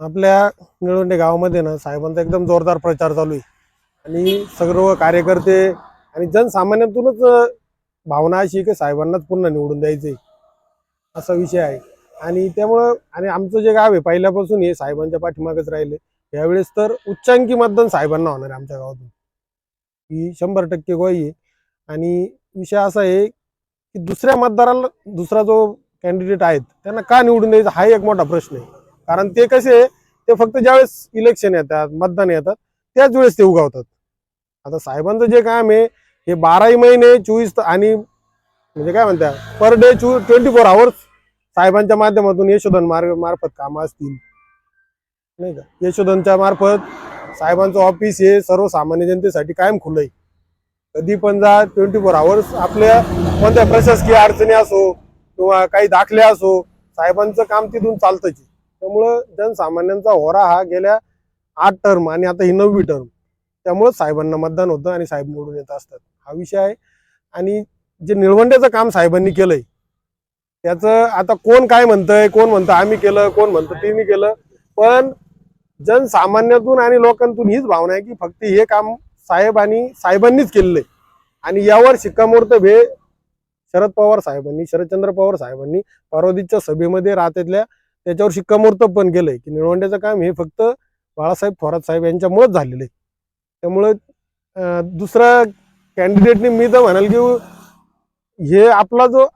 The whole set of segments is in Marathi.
आपल्या निळवंडे गावामध्ये ना साहेबांचा एकदम जोरदार प्रचार चालू आहे. आणि सर्व कार्यकर्ते आणि जनसामान्यातूनच भावना अशी की साहेबांनाच पुन्हा निवडून द्यायचे असा विषय आहे. आणि त्यामुळं आणि आमचं जे गाव आहे पहिल्यापासून हे साहेबांच्या पाठीमागच राहिले. यावेळेस तर उच्चांकी मतदान साहेबांना होणार आहे आमच्या गावातून. ही शंभर टक्के गोई आहे. आणि विषय असा आहे की दुसऱ्या मतदाराला दुसरा जो कॅन्डिडेट आहेत त्यांना का निवडून द्यायचा हा एक मोठा प्रश्न आहे. कारण ते कसे ते फक्त ज्यावेळेस इलेक्शन येतात मतदान येतात त्याच वेळेस ते उगावतात. आता साहेबांचं जे काम आहे हे बाराही महिने चोवीस आणि म्हणजे काय म्हणतात पर डे चो ट्वेंटी फोर आवर्स साहेबांच्या माध्यमातून यशोधन मार्ग मार्फत कामं असतील. नाही का? यशोधनच्या मार्फत साहेबांचं ऑफिस हे सर्वसामान्य जनतेसाठी कायम खुलं आहे. कधी पण जा ट्वेंटी फोर आवर्स आपल्या कोणत्या प्रशासकीय अडचणी असो किंवा काही दाखले असो साहेबांचं काम तिथून चालतंच त्यामुळं जनसामान्यांचा होरा हा गेल्या आठ टर्म आणि आता ही नववी टर्म त्यामुळं साहेबांना मतदान होतं आणि साहेब निवडून येत असतात. हा विषय आहे. आणि जे निळवंड्याचं काम साहेबांनी केलंय त्याचं आता कोण काय म्हणतंय कोण म्हणतं आम्ही केलं कोण म्हणतं तिने केलं. पण जनसामान्यातून आणि लोकांतून हीच भावना आहे की फक्त हे काम साहेब आणि साहेबांनीच केलेलं आहे. आणि यावर शिक्कामोर्तब हे शरद पवार साहेबांनी शरदचंद्र पवार साहेबांनी परवादीच्या सभेमध्ये राहतातल्या त्याच्यावर शिक्कामोर्तब पण केलंय की निळवंड्याचं काम हे फक्त बाळासाहेब थोरात साहेब यांच्यामुळेच झालेलं आहे. त्यामुळं दुसऱ्या दुसरा कॅन्डिडेटने मी तर म्हणाल की हे आपला जो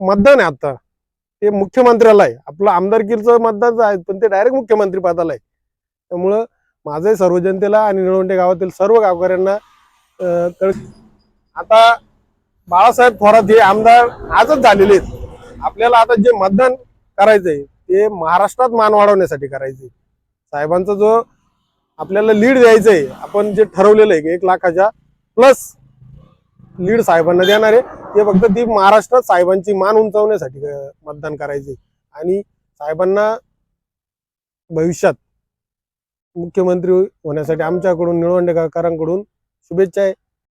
मतदान आहे आता. ते मुख्यमंत्र्याला आहे. आपलं आमदारकीचं मतदान आहे पण ते डायरेक्ट मुख्यमंत्री पदाला आहे. त्यामुळं माझं सर्व जनतेला आणि निळवंडे गावातील सर्व गावकऱ्यांना कळ आता बाळासाहेब थोरात हे आमदार आजच झालेले आहेत. आपल्याला आता जे मतदान करायचंय ते महाराष्ट्रात मान वाढवण्यासाठी करायचंय. साहेबांचा जो आपल्याला लीड द्यायचंय आपण जे ठरवलेलं आहे एक लाखाच्या प्लस लीड साहेबांना देणार आहे. ते फक्त ती महाराष्ट्रात साहेबांची मान उंचावण्यासाठी मतदान करायचे. आणि साहेबांना भविष्यात मुख्यमंत्री होण्यासाठी आमच्याकडून निळवंडेकरांकडून शुभेच्छा आहे.